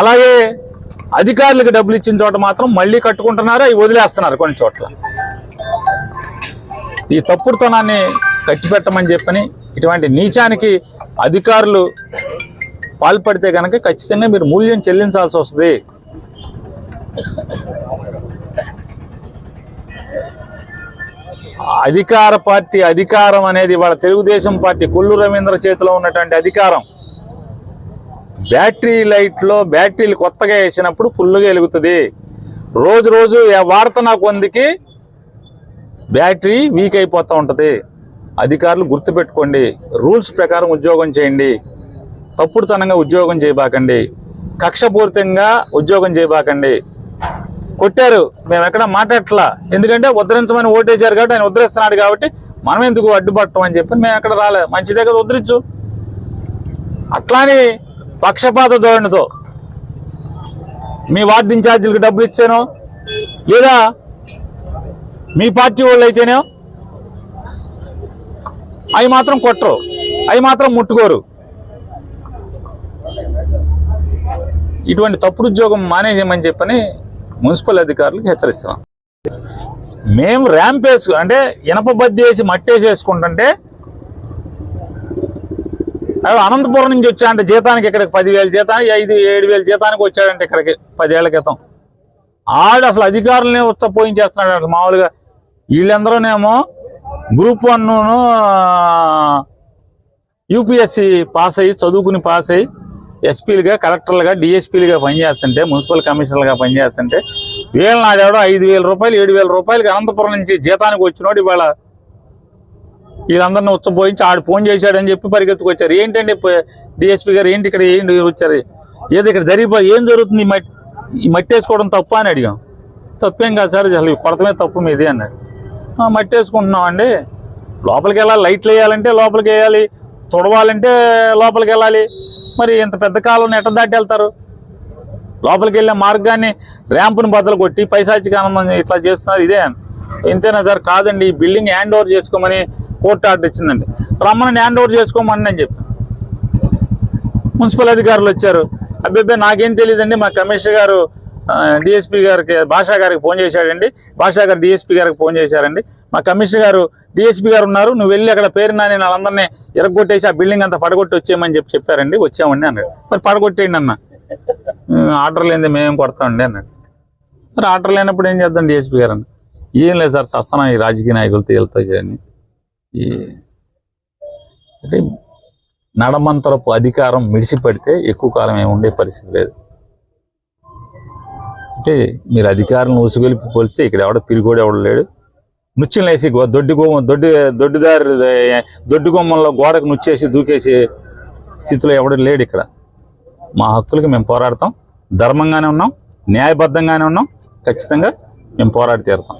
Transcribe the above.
అలాగే అధికారులకు డబ్బులు ఇచ్చిన చోట మాత్రం మళ్ళీ కట్టుకుంటున్నారు? అవి వదిలేస్తున్నారు కొన్ని చోట్ల. ఈ తప్పుడుతనాన్ని కట్టిపెట్టమని చెప్పని ఇటువంటి నీచానికి అధికారులు పాల్పడితే కనుక ఖచ్చితంగా మీరు మూల్యం చెల్లించాల్సి వస్తుంది. అధికార పార్టీ అధికారం అనేది వాళ్ళ తెలుగుదేశం పార్టీ కొల్లు రవీంద్ర చేతిలో ఉన్నటువంటి అధికారం. బ్యాటరీ లైట్లో బ్యాటరీలు కొత్తగా వేసినప్పుడు ఫుల్లుగా వెలుగుతుంది. రోజు రోజు వార్త వాడుతున్న కొందికి బ్యాటరీ వీక్ అయిపోతూ ఉంటుంది. అధికారులు గుర్తుపెట్టుకోండి రూల్స్ ప్రకారం ఉద్యోగం చేయండి తప్పుడుతనంగా ఉద్యోగం చేయబాకండి కక్షపూరితంగా ఉద్యోగం చేయబాకండి. కొట్టారు మేము ఎక్కడ మాట్లాడట్లా? ఎందుకంటే ఉద్ధరించమని ఓటేశారు కాబట్టి ఆయన ఉద్ధరిస్తున్నాడు కాబట్టి మనం ఎందుకు అడ్డుపట్టం అని చెప్పి మేము ఎక్కడ రాలే. మంచిదే కదా ఉద్ధరించు. అట్లానే పక్షపాత ధోరణితో మీ వార్డు ఇన్ఛార్జీలకు డబ్బులు ఇచ్చాను లేదా మీ పార్టీ వాళ్ళు అయితేనే అవి మాత్రం కొట్టరు అవి మాత్రం ముట్టుకోరు. ఇటువంటి తప్పుడు ఉద్యోగం మానేయమని చెప్పని మున్సిపల్ అధికారులకు హెచ్చరిస్తున్నాం. మేము ర్యాంప్ వేసుకు అంటే ఇనప బద్ది వేసి మట్టేసి వేసుకుంటుంటే అనంతపురం నుంచి వచ్చాడంటే జీతానికి ఇక్కడికి పదివేల జీతానికి ఐదు ఏడు వేల జీతానికి వచ్చాడంటే ఇక్కడికి పదేళ్ళ క్రితం. ఆడు అసలు అధికారులనే ఉచ్చపోయించేస్తున్నాడు అసలు మామూలుగా. వీళ్ళందరూనేమో గ్రూప్ వన్ యూపీఎస్సి పాస్ అయ్యి చదువుకుని పాస్ అయ్యి ఎస్పీలుగా కలెక్టర్లుగా డిఎస్పీలుగా పనిచేస్తుంటే మున్సిపల్ కమిషనర్లుగా పనిచేస్తుంటే వీళ్ళ నాడేవాడు ఐదు వేల రూపాయలు ఏడు వేల రూపాయలకి అనంతపురం నుంచి జీతానికి వచ్చినోడు ఇవాళ వీళ్ళందరిని ఉచ్చపోయించి ఆడు ఫోన్ చేశాడని చెప్పి పరిగెత్తుకొచ్చారు. ఏంటండి డిఎస్పీ గారు ఏంటి ఇక్కడ ఏంటి వచ్చారు? ఏది ఇక్కడ జరిగిపో ఏం జరుగుతుంది? ఈ మట్టి మట్టి వేసుకోవడం తప్ప అని అడిగాం. తప్పేం కాదు సార్ అసలు కొడతమే తప్పు మీది అన్నాడు. మట్టి వేసుకుంటున్నాం అండి లోపలికి వెళ్ళాలి లైట్లు వేయాలంటే లోపలికి వేయాలి తుడవాలంటే లోపలికి వెళ్ళాలి. మరి ఇంత పెద్ద కాలం ఎట్ట దాటి వెళ్తారు? లోపలికి వెళ్ళే మార్గాన్ని ర్యాంపును బద్దలు కొట్టి పైసాచిక ఆనందం ఇట్లా చేస్తున్నారు ఇదే ఇంతేనా సార్ కాదండి ఈ బిల్డింగ్ హ్యాండ్ ఓవర్ చేసుకోమని కోర్టు ఆర్డర్ ఇచ్చిందండి. రమ్మని హ్యాండ్ ఓవర్ చేసుకోమని నేను చెప్పి మున్సిపల్ అధికారులు వచ్చారు. అబ్బాయి నాకేం తెలియదండి మా కమిషనర్ గారు డిఎస్పీ గారికి భాషా గారికి ఫోన్ చేశాడండి. భాషా గారు డిఎస్పీ గారికి ఫోన్ చేశారండి. మా కమిషనర్ గారు డిఎస్పీ గారు ఉన్నారు. నువ్వు వెళ్ళి అక్కడ పేరు నాని వాళ్ళందరినీ ఎరగొట్టేసి ఆ బిల్డింగ్ అంతా పడగొట్టి వచ్చేయమని చెప్పి చెప్పారండి. వచ్చామండి అన్నాడు. మరి పడగొట్టేయండి అన్న. ఆర్డర్ లేనిది మేమేం కొడతామండి అన్నాడు. సరే ఆర్డర్ లేనప్పుడు ఏం చేద్దాం డిఎస్పీ గారు అన్న. ఏం లేదు సార్ సస్తన ఈ రాజకీయ నాయకులతో వెళ్తా చేయని ఈ అంటే నడమంతరపు అధికారం మిడిసిపడితే ఎక్కువ కాలం ఏముండే పరిస్థితి లేదు. అంటే మీరు అధికారులను ఊసుగొలిపి పోలిస్తే ఇక్కడ ఎవడో పిరిగోడు ఎవడ లేడు. నుచ్చెలు వేసి దొడ్డి గోమ దొడ్డి దొడ్డిదారి దొడ్డి గుమ్మంలో గోడకు నుచ్చేసి దూకేసి స్థితిలో ఎవడు లేడు ఇక్కడ. మా హక్కులకి మేము పోరాడతాం. ధర్మంగానే ఉన్నాం. న్యాయబద్ధంగానే ఉన్నాం. ఖచ్చితంగా మేము పోరాడి తీరుతాం.